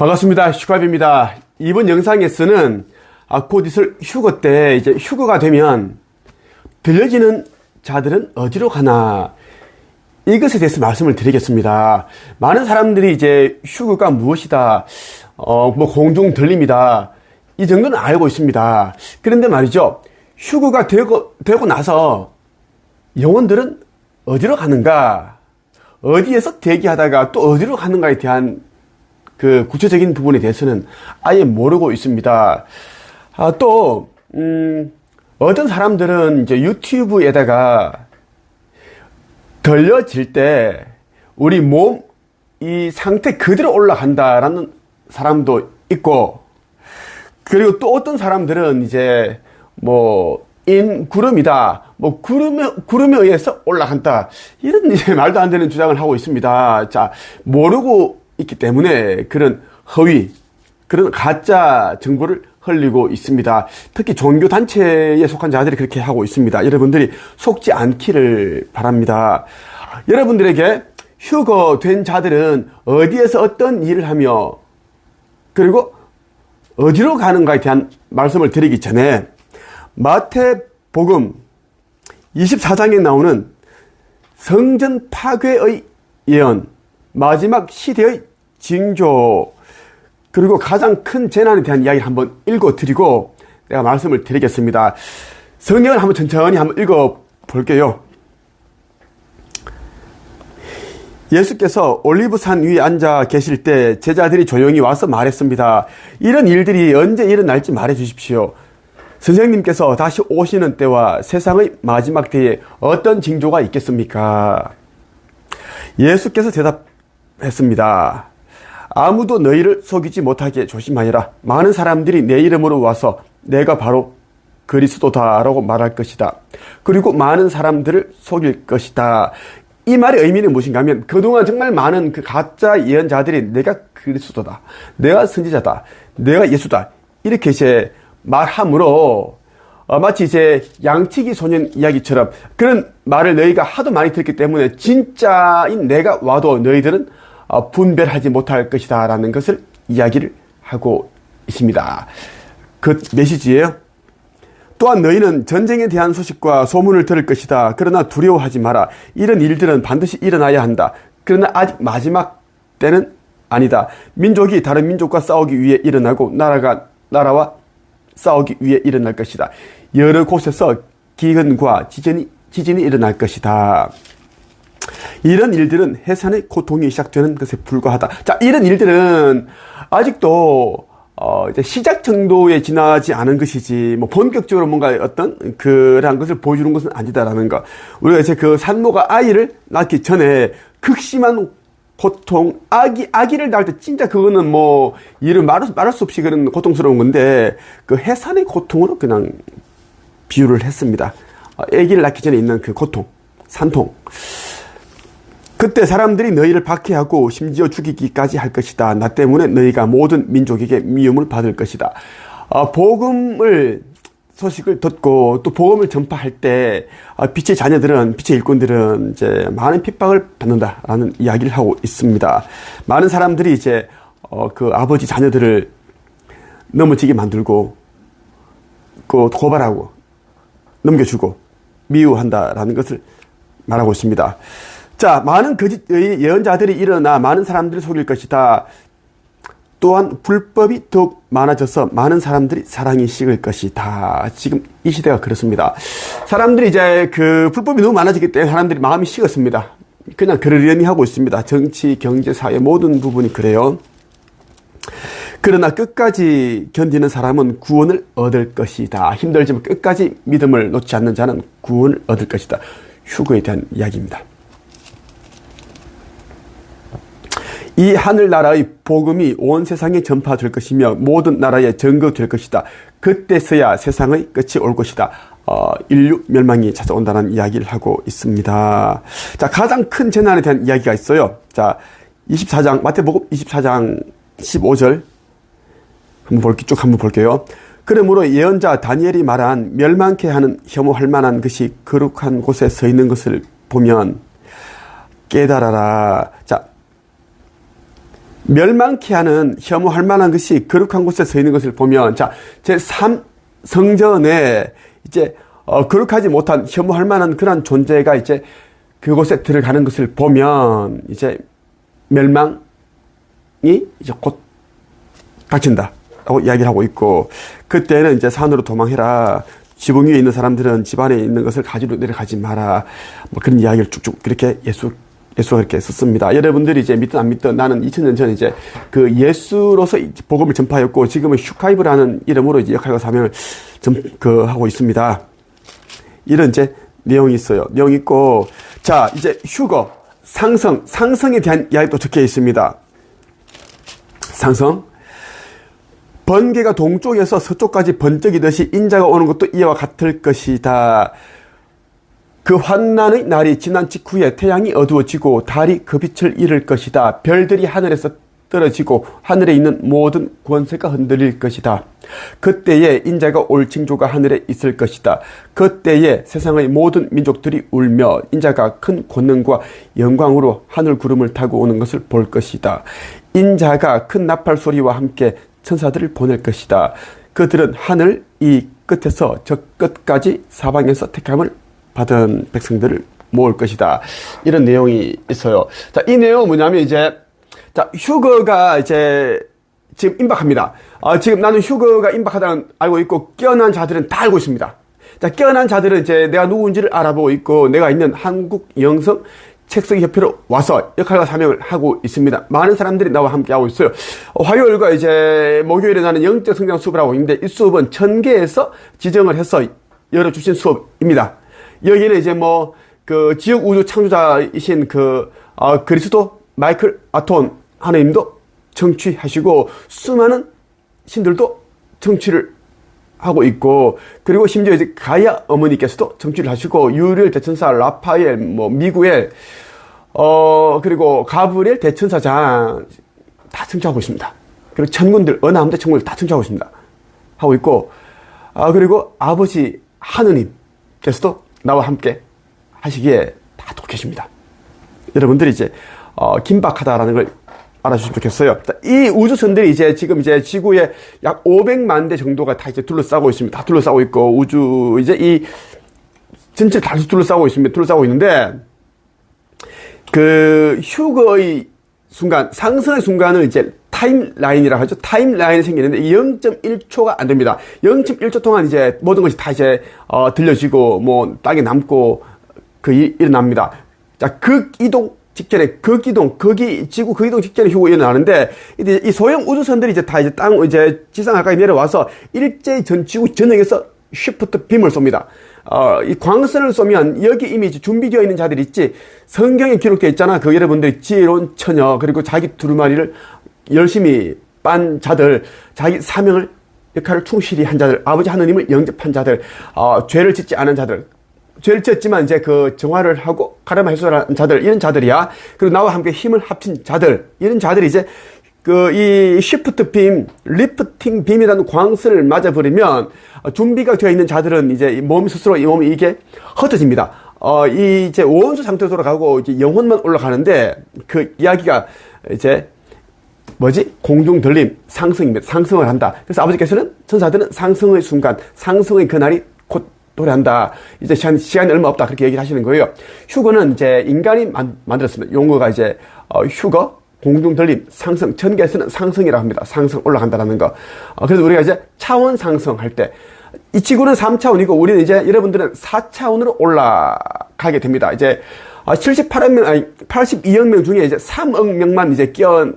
반갑습니다. 슈카입니다. 이번 영상에서는 아, 곧 있을 휴거 때 이제 휴거가 되면 들려지는 자들은 어디로 가나 이것에 대해서 말씀을 드리겠습니다. 많은 사람들이 이제 휴거가 무엇이다, 어, 뭐 공중 들립니다. 이 정도는 알고 있습니다. 그런데 말이죠. 휴거가 되고, 되고 나서 영혼들은 어디로 가는가? 어디에서 대기하다가 또 어디로 가는가에 대한 그 구체적인 부분에 대해서는 아예 모르고 있습니다. 아, 또, 음, 어떤 사람들은 이제 유튜브에다가 들려질 때 우리 몸 이 상태 그대로 올라간다라는 사람도 있고 그리고 또 어떤 사람들은 이제 뭐 인 구름이다 뭐 구름에 구름에 의해서 올라간다 이런 이제 말도 안 되는 주장을 하고 있습니다. 자 모르고 있기 때문에 그런 허위 그런 가짜 정보를 흘리고 있습니다. 특히 종교 단체에 속한 자들이 그렇게 하고 있습니다. 여러분들이 속지 않기를 바랍니다. 여러분들에게 휴거된 자들은 어디에서 어떤 일을 하며 그리고 어디로 가는가에 대한 말씀을 드리기 전에 마태복음 24장에 나오는 성전 파괴의 예언, 마지막 시대의 징조, 그리고 가장 큰 재난에 대한 이야기 한번 읽어 드리고 내가 말씀을 드리겠습니다. 성경을 한번 천천히 한번 읽어 볼게요. 예수께서 올리브산 위에 앉아 계실 때 제자들이 조용히 와서 말했습니다. 이런 일들이 언제 일어날지 말해 주십시오. 선생님께서 다시 오시는 때와 세상의 마지막 때에 어떤 징조가 있겠습니까? 예수께서 대답했습니다. 아무도 너희를 속이지 못하게 조심하여라. 많은 사람들이 내 이름으로 와서 내가 바로 그리스도다라고 말할 것이다. 그리고 많은 사람들을 속일 것이다. 이 말의 의미는 무엇인가 하면 그동안 정말 많은 그 가짜 예언자들이 내가 그리스도다. 내가 선지자다. 내가 예수다. 이렇게 이제 말함으로 어, 마치 이제 양치기 소년 이야기처럼 그런 말을 너희가 하도 많이 들었기 때문에 진짜인 내가 와도 너희들은 어, 분별하지 못할 것이다 라는 것을 이야기를 하고 있습니다. 그 메시지예요. 또한 너희는 전쟁에 대한 소식과 소문을 들을 것이다. 그러나 두려워하지 마라. 이런 일들은 반드시 일어나야 한다. 그러나 아직 마지막 때는 아니다. 민족이 다른 민족과 싸우기 위해 일어나고 나라가 나라와 싸우기 위해 일어날 것이다. 여러 곳에서 기근과 지진이 지진이 일어날 것이다. 이런 일들은 해산의 고통이 시작되는 것에 불과하다. 자, 이런 일들은 아직도 어, 이제 시작 정도에 지나지 않은 것이지, 뭐, 본격적으로 뭔가 어떤 그러한 것을 보여주는 것은 아니다라는 거. 우리가 이제 그 산모가 아이를 낳기 전에 극심한 고통, 아기, 아기를 낳을 때 진짜 그거는 뭐, 이를 말할, 말할 수 없이 그런 고통스러운 건데, 그 해산의 고통으로 그냥 비유를 했습니다. 어, 아기를 낳기 전에 있는 그 고통, 산통. 그때 사람들이 너희를 박해하고 심지어 죽이기까지 할 것이다. 나 때문에 너희가 모든 민족에게 미움을 받을 것이다. 어, 복음을 소식을 듣고 또 복음을 전파할 때 어, 빛의 자녀들은 빛의 일꾼들은 이제 많은 핍박을 받는다라는 이야기를 하고 있습니다. 많은 사람들이 이제 어, 그 아버지 자녀들을 넘어지게 만들고 그 고발하고 넘겨주고 미워한다라는 것을 말하고 있습니다. 자, 많은 거짓 예언자들이 일어나 많은 사람들을 속일 것이다. 또한 불법이 더욱 많아져서 많은 사람들이 사랑이 식을 것이다. 지금 이 시대가 그렇습니다. 사람들이 이제 그 불법이 너무 많아지기 때문에 사람들이 마음이 식었습니다. 그냥 그러려니 하고 있습니다. 정치, 경제, 사회 모든 부분이 그래요. 그러나 끝까지 견디는 사람은 구원을 얻을 것이다. 힘들지만 끝까지 믿음을 놓지 않는 자는 구원을 얻을 것이다. 휴거에 대한 이야기입니다. 이 하늘나라의 복음이 온 세상에 전파될 것이며 모든 나라에 증거될 것이다. 그때서야 세상의 끝이 올 것이다. 어, 인류 멸망이 찾아온다는 이야기를 하고 있습니다. 자, 가장 큰 재난에 대한 이야기가 있어요. 자, 24장, 마태복음 24장 15절. 한번 볼게, 쭉 한번 볼게요. 그러므로 예언자 다니엘이 말한 멸망케 하는 혐오할 만한 것이 거룩한 곳에 서 있는 것을 보면 깨달아라. 자, 멸망케 하는 혐오할 만한 것이 거룩한 곳에 서 있는 것을 보면 자, 제3 성전에 이제 어, 거룩하지 못한 혐오할 만한 그런 존재가 이제 그곳에 들어가는 것을 보면 이제 멸망이 이제 곧 닥친다. 라고 이야기를 하고 있고, 그때는 이제 산으로 도망해라. 지붕 위에 있는 사람들은 집안에 있는 것을 가지러 내려가지 마라. 뭐 그런 이야기를 쭉쭉 그렇게 예수, 예수가 그렇게 썼습니다. 여러분들이 이제 믿든 안 믿든 나는 2000년 전에 이제 그 예수로서 복음을 전파했고, 지금은 휴카이브라는 이름으로 이제 역할과 사명을 전, 그, 하고 있습니다. 이런 이제 내용이 있어요. 내용이 있고, 자, 이제 휴거, 상성, 상성에 대한 이야기도 적혀 있습니다. 상성. 번개가 동쪽에서 서쪽까지 번쩍이듯이 인자가 오는 것도 이와 같을 것이다. 그 환난의 날이 지난 직후에 태양이 어두워지고 달이 그 빛을 잃을 것이다. 별들이 하늘에서 떨어지고 하늘에 있는 모든 권세가 흔들릴 것이다. 그때에 인자가 올 징조가 하늘에 있을 것이다. 그때에 세상의 모든 민족들이 울며 인자가 큰 권능과 영광으로 하늘 구름을 타고 오는 것을 볼 것이다. 인자가 큰 나팔 소리와 함께 천사들을 보낼 것이다. 그들은 하늘 이 끝에서 저 끝까지 사방에서 택함을 받은 백성들을 모을 것이다. 이런 내용이 있어요. 자, 이 내용은 뭐냐면 이제, 자, 휴거가 이제 지금 임박합니다. 어, 지금 나는 휴거가 임박하다는 알고 있고, 깨어난 자들은 다 알고 있습니다. 자, 깨어난 자들은 이제 내가 누군지를 알아보고 있고, 내가 있는 한국 영성 책쓰기 협회로 와서 역할과 사명을 하고 있습니다. 많은 사람들이 나와 함께 하고 있어요. 어, 화요일과 이제 목요일에 나는 영적 성장 수업을 하고 있는데 이 수업은 천 개에서 지정을 해서 열어주신 수업입니다. 여기는 이제 뭐 그 지역 우주 창조자이신 그 어, 그리스도 마이클 아톤 하나님도 정취하시고 수많은 신들도 정취를 하고 있고 그리고 심지어 이제 가야 어머니께서도 정치를 하시고 유리엘 대천사 라파엘 뭐 미구엘 어 그리고 가브리엘 대천사장 다 청취하고 있습니다. 그리고 천군들 어느 함대 천군들 다 청취하고 있습니다. 하고 있고 아 그리고 아버지 하느님께서도 나와 함께 하시기에 다 독해십니다. 여러분들이 이제 어, 긴박하다라는 걸 알아주시면 좋겠어요. 이 우주선들이 이제 지금 이제 지구에 약 500만 대 정도가 다 이제 둘러싸고 있습니다. 다 둘러싸고 있고 우주 이제 이 전체 다 둘러싸고 있습니다. 둘러싸고 있는데 그 휴거의 순간 상승의 순간을 이제 타임라인이라고 하죠. 타임라인이 생기는데 0.1초가 안 됩니다. 0.1초 동안 이제 모든 것이 다 이제 어, 들려지고 뭐 땅에 남고 그 일, 일어납니다. 자, 그 이동 직전에 극이동, 극이 지구 극이동 직전에 휴고 일어나는데 이제 이 소형 우주선들이 이제 다 이제 땅 이제 지상 가까이 내려와서 일제히 전 지구 전역에서 쉬프트 빔을 쏩니다. 어, 이 광선을 쏘면 여기 이미 준비되어 있는 자들이 있지 성경에 기록되어 있잖아. 그 여러분들 지혜로운 처녀 그리고 자기 두루마리를 열심히 빤 자들 자기 사명을 역할을 충실히 한 자들 아버지 하느님을 영접한 자들 어, 죄를 짓지 않은 자들 죄를 지었지만 이제 그 정화를 하고 카르마 해소한 자들 이런 자들이야. 그리고 나와 함께 힘을 합친 자들 이런 자들이 이제 그 이 시프트 빔, 리프팅 빔이라는 광선을 맞아버리면 준비가 되어 있는 자들은 이제 몸 스스로 이 몸이 이게 흩어집니다. 어, 이 이제 원수 상태로 돌아가고 이제 영혼만 올라가는데 그 이야기가 이제 뭐지? 공중 들림, 상승입니다. 상승을 한다. 그래서 아버지께서는 천사들은 상승의 순간, 상승의 그날이 도래한다. 이제 시간, 시간이 얼마 없다. 그렇게 얘기를 하시는 거예요. 휴거는 이제 인간이 만, 만들었습니다. 용어가 이제, 어, 휴거, 공중 들림, 상승, 천계에서는 상승이라고 합니다. 상승, 올라간다라는 거. 어, 그래서 우리가 이제 차원 상승할 때, 이 지구는 3차원이고, 우리는 이제 여러분들은 4차원으로 올라가게 됩니다. 이제, 78억 명, 아니, 82억 명 중에 이제 3억 명만 이제 끼어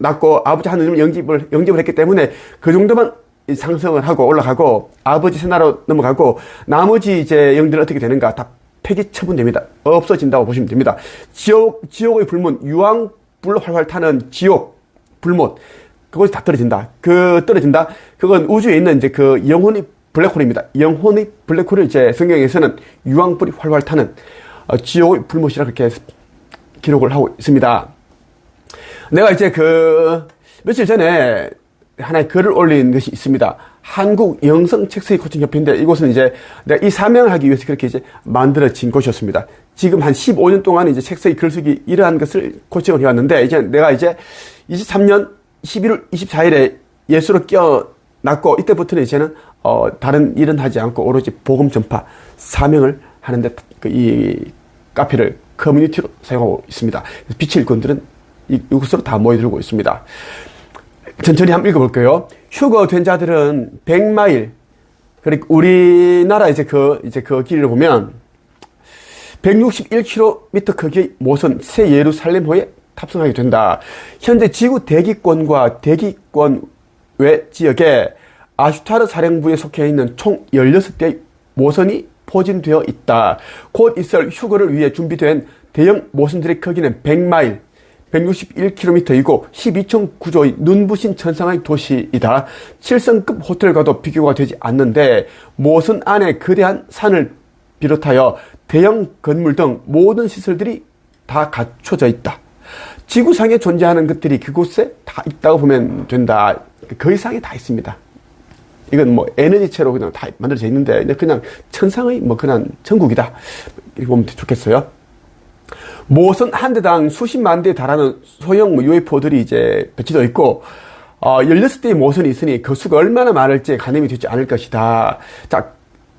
났고, 아버지 하느님을 영집을, 영집을 했기 때문에 그 정도만 상승을 하고 올라가고 아버지 세나로 넘어가고 나머지 이제 영들은 어떻게 되는가 다 폐기 처분됩니다. 없어진다고 보시면 됩니다. 지옥 지옥의 불문 유황 불로 활활 타는 지옥 불못 그것이 다 떨어진다. 그 떨어진다. 그건 우주에 있는 이제 그 영혼의 블랙홀입니다. 영혼의 블랙홀을 이제 성경에서는 유황불이 활활 타는 어, 지옥의 불못이라 그렇게 기록을 하고 있습니다. 내가 이제 그 며칠 전에 하나의 글을 올린 것이 있습니다. 한국 영성 책쓰기 코칭 협회인데 이곳은 이제 내가 이 사명을 하기 위해서 그렇게 이제 만들어진 곳이었습니다. 지금 한 15년 동안 이제 책서기 글쓰기 이러한 것을 코칭을 해왔는데 이제 내가 이제 23년 11월 24일에 예수로 깨어났고 이때부터는 이제는 어 다른 일은 하지 않고 오로지 복음 전파 사명을 하는데 그이 카페를 커뮤니티로 사용하고 있습니다. 빛의 일꾼들은 이곳으로 다 모여들고 있습니다. 천천히 한번 읽어볼게요. 휴거 된 자들은 100마일, 그리고 우리나라 이제 그, 이제 그 길을 보면 161km 크기의 모선 새 예루살렘 호에 탑승하게 된다. 현재 지구 대기권과 대기권 외 지역에 아슈타르 사령부에 속해 있는 총 16대의 모선이 포진되어 있다. 곧 있을 휴거를 위해 준비된 대형 모선들의 크기는 100마일, 161km이고 12층 구조의 눈부신 천상의 도시이다. 7성급 호텔과도 비교가 되지 않는데 모선 안에 거대한 산을 비롯하여 대형 건물 등 모든 시설들이 다 갖춰져 있다. 지구상에 존재하는 것들이 그곳에 다 있다고 보면 된다. 그 이상이 다 있습니다. 이건 뭐 에너지체로 그냥 다 만들어져 있는데 그냥 천상의 뭐 그냥 천국이다. 이렇게 보면 좋겠어요. 모선 한 대당 수십만 대에 달하는 소형 뭐 UFO들이 이제 배치되어 있고 어, 16대의 모선이 있으니 그 수가 얼마나 많을지 가늠이 되지 않을 것이다. 자,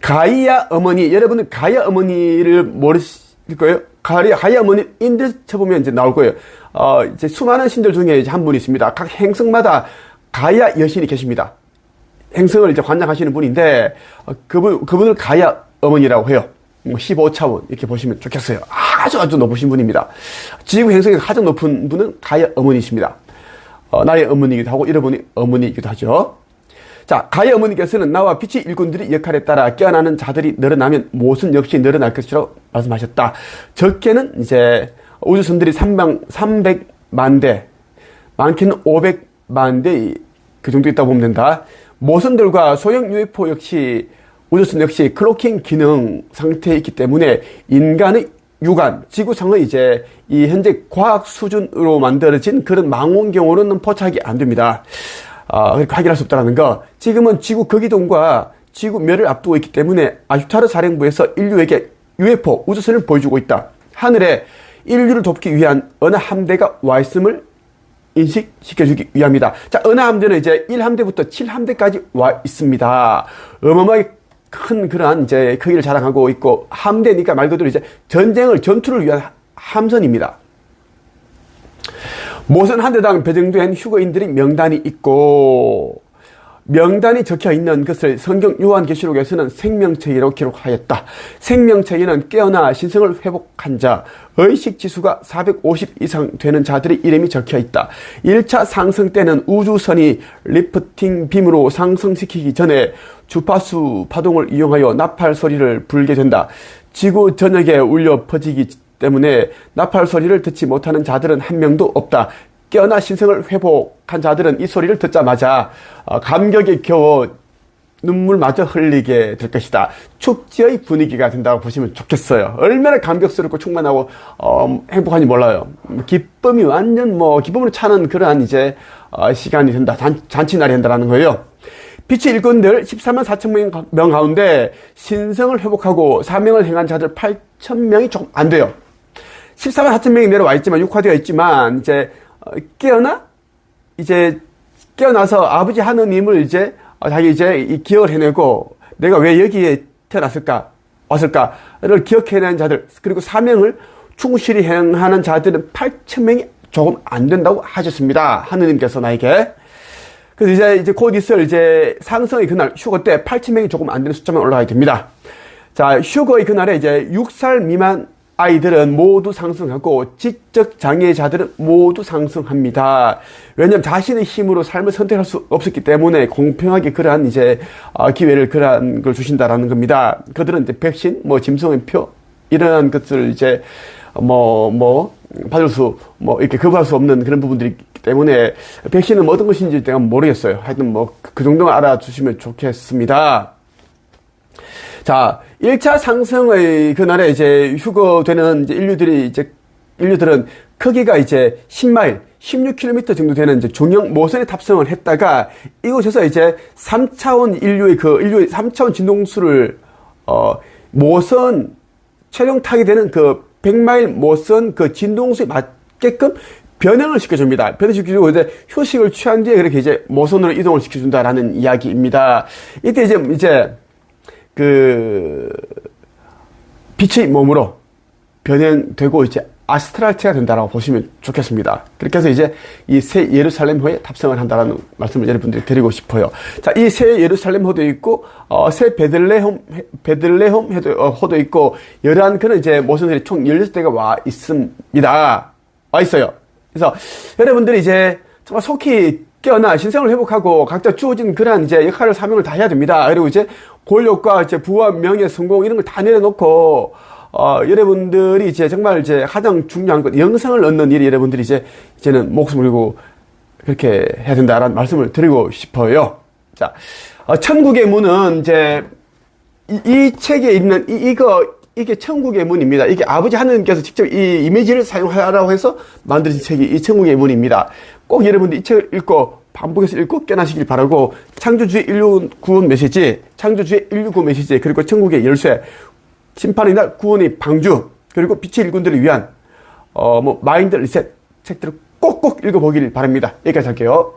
가이아 어머니, 여러분은 가이아 어머니를 모르실 거예요? 가이아, 가이아 어머니 인들 쳐보면 이제 나올 거예요. 어, 이제 수많은 신들 중에 이제 한 분이 있습니다. 각 행성마다 가이아 여신이 계십니다. 행성을 이제 관장하시는 분인데 어, 그분 그분을 가야 어머니라고 해요. 15차원 뭐 이렇게 보시면 좋겠어요. 아주 아주 높으신 분입니다. 지구 행성에서 가장 높은 분은 가야 어머니십니다. 어, 나의 어머니이기도 하고 여러분이 어머니이기도 하죠. 자, 가야 어머니께서는 나와 빛의 일꾼들의 역할에 따라 깨어나는 자들이 늘어나면 모순 역시 늘어날 것이라고 말씀하셨다. 적게는 이제 우주선들이 300, 300만 대, 많게는 500만 대 그 정도 있다고 보면 된다. 모선들과 소형 UFO 역시 우주선 역시 클로킹 기능 상태에 있기 때문에 인간의 육안, 지구상의 이제 이 현재 과학 수준으로 만들어진 그런 망원경으로는 포착이 안 됩니다. 아, 그렇게 확인할 수 없다는 거. 지금은 지구 거기동과 지구 멸을 앞두고 있기 때문에 아슈타르 사령부에서 인류에게 UFO 우주선을 보여주고 있다. 하늘에 인류를 돕기 위한 어느 함대가 와 있음을 인식시켜주기 위함이다. 자, 은하함대는 이제 1함대부터 7함대까지 와 있습니다. 어마어마하게 큰 그러한 이제 크기를 자랑하고 있고, 함대니까 말 그대로 이제 전쟁을, 전투를 위한 함선입니다. 모선 한 대당 배정된 휴거인들의 명단이 있고, 명단이 적혀 있는 것을 성경 요한계시록에서는 생명체계로 기록하였다. 생명체계는 깨어나 신성을 회복한 자, 의식 지수가 450 이상 되는 자들의 이름이 적혀 있다. 1차 상승 때는 우주선이 리프팅 빔으로 상승시키기 전에 주파수 파동을 이용하여 나팔 소리를 불게 된다. 지구 전역에 울려 퍼지기 때문에 나팔 소리를 듣지 못하는 자들은 한 명도 없다. 깨어나 신성을 회복한 자들은 이 소리를 듣자마자 어, 감격에 겨워 눈물마저 흘리게 될 것이다. 축제의 분위기가 된다고 보시면 좋겠어요. 얼마나 감격스럽고 충만하고 어, 행복한지 몰라요. 기쁨이 완전 뭐 기쁨으로 차는 그러한 이제 어, 시간이 된다. 잔, 잔치날이 된다라는 거예요. 빛의 일꾼들 14만 4천 명 가운데 신성을 회복하고 사명을 행한 자들 8천 명이 조금 안 돼요. 14만 4천 명이 내려와 있지만 육화되어 있지만 이제 어, 깨어나 이제 깨어나서 아버지 하느님을 이제 어, 자기 이제 기억을 해내고 내가 왜 여기에 태어났을까 왔을까를 기억해내는 자들 그리고 사명을 충실히 행하는 자들은 8천 명이 조금 안 된다고 하셨습니다. 하느님께서 나에게. 그래서 이제 이제 곧 있을 이제 상승의 그날 휴거 때 8천 명이 조금 안 되는 숫자만 올라가게 됩니다. 자 휴거의 그날에 이제 6살 미만 아이들은 모두 상승하고 지적 장애자들은 모두 상승합니다. 왜냐하면 자신의 힘으로 삶을 선택할 수 없었기 때문에 공평하게 그러한 이제 어, 기회를 그러한 걸 주신다라는 겁니다. 그들은 이제 백신, 뭐 짐승의 이러한 것을 이제 뭐뭐 뭐 받을 수 뭐 이렇게 거부할 수 없는 그런 부분들이 때문에 백신은 뭐 어떤 것인지 내가 모르겠어요. 하여튼 뭐 그 정도만 알아주시면 좋겠습니다. 자, 1차 상승의 그날에 이제 휴거되는 이제 인류들이 이제 인류들은 크기가 이제 10마일, 16km 정도 되는 이제 중형 모선에 탑승을 했다가 이곳에서 이제 3차원 인류의 그 인류의 3차원 진동수를 어 모선 최종 타게 되는 그 100마일 모선 그 진동수에 맞게끔 변형을 시켜줍니다. 변형시켜주고 이제 휴식을 취한 뒤에 그렇게 이제 모선으로 이동을 시켜준다라는 이야기입니다. 이때 이제 이제 그 빛의 몸으로 변형되고 이제 아스트랄체가 된다라고 보시면 좋겠습니다. 그렇게 해서 이제 이 새 예루살렘호에 탑승을 한다라는 말씀을 여러분들이 드리고 싶어요. 자, 이 새 예루살렘호도 있고 어, 새 베들레헴 베들레헴 호도, 어, 호도 있고 이러한 그런 이제 모선들이 총 16대가 와 있습니다. 와 있어요. 그래서 여러분들이 이제 정말 속히 깨어나 신생을 회복하고 각자 주어진 그러한 이제 역할을 사명을 다 해야 됩니다. 그리고 이제 권력과 이제 부와 명예, 성공 이런 걸 다 내려놓고 어, 여러분들이 이제 정말 이제 가장 중요한 것, 영성을 얻는 일이 여러분들이 이제, 이제는 목숨을 걸고 그렇게 해야 된다라는 말씀을 드리고 싶어요. 자, 어, 천국의 문은 이제, 이, 이 책에 있는, 이, 이거, 이게 천국의 문입니다. 이게 아버지 하나님께서 직접 이 이미지를 사용하라고 해서 만드신 책이 이 천국의 문입니다. 꼭 여러분들 이 책을 읽고 반복해서 읽고 깨나시길 바라고 창조주의 인류 구원 메시지, 창조주의 인류 구원 메시지, 그리고 천국의 열쇠, 심판의 날 구원의 방주 그리고 빛의 일꾼들을 위한 어 뭐 마인드 리셋 책들을 꼭꼭 읽어보길 바랍니다. 여기까지 할게요.